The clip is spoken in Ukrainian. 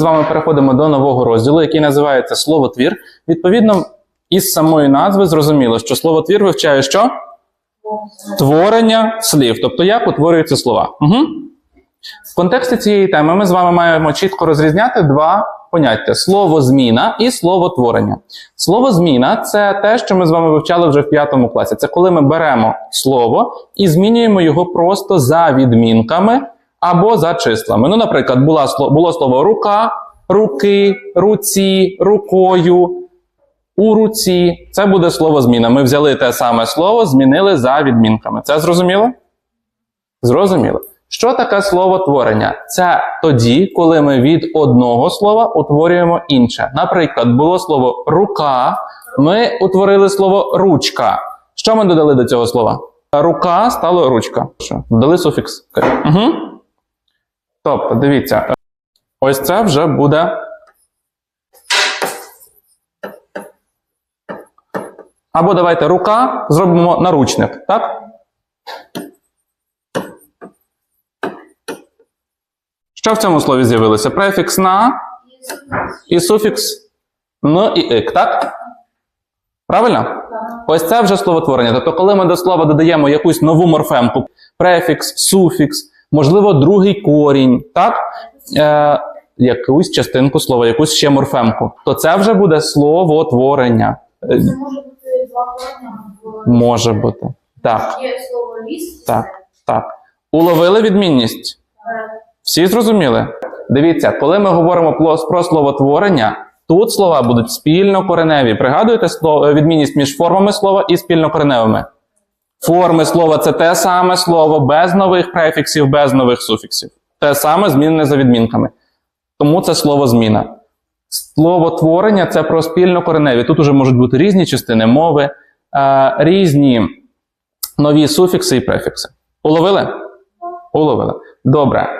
З вами переходимо до нового розділу, який називається Словотвір. Відповідно, із самої назви зрозуміло, що словотвір вивчає що? Творення слів, тобто як утворюються слова. Угу. В контексті цієї теми ми з вами маємо чітко розрізняти два поняття: словозміна і словотворення. Словозміна це те, що ми з вами вивчали вже в п'ятому класі. Це коли ми беремо слово і змінюємо його просто за відмінками або за числами. Ну, наприклад, була, було слово рука, руки, руці, рукою. У руці це буде слово зміна. Ми взяли те саме слово, змінили за відмінками. Це зрозуміло? Зрозуміло. Що таке словотворення? Це тоді, коли ми від одного слова утворюємо інше. Наприклад, було слово рука, ми утворили слово ручка. Що ми додали до цього слова? Рука стало ручка. Що? Додали суфікс. Угу. Тобто, дивіться, ось це вже буде. Або давайте рука зробимо наручник, так? Що в цьому слові з'явилося? Префікс на і суфікс н і ик, так? Правильно? Ось це вже словотворення. Тобто, коли ми до слова додаємо якусь нову морфемку, префікс, суфікс, можливо, другий корінь, так? Е, якусь частинку слова, якусь ще морфемку, то це вже буде словотворення. Е, Це може бути два корення Може бути. Так, є слово ліс. так, так. Уловили відмінність? Всі зрозуміли? Дивіться, коли ми говоримо про, про словотворення, тут слова будуть спільнокореневі. Пригадуєте слово, відмінність між формами слова і спільнокореневими? Форми слова це те саме слово без нових префіксів, без нових суфіксів. Те саме змінене за відмінками. Тому це слово зміна. Слово творення це про спільнокореневі. Тут уже можуть бути різні частини мови, е, різні нові суфікси і префікси. Уловили? Уловили. Добре.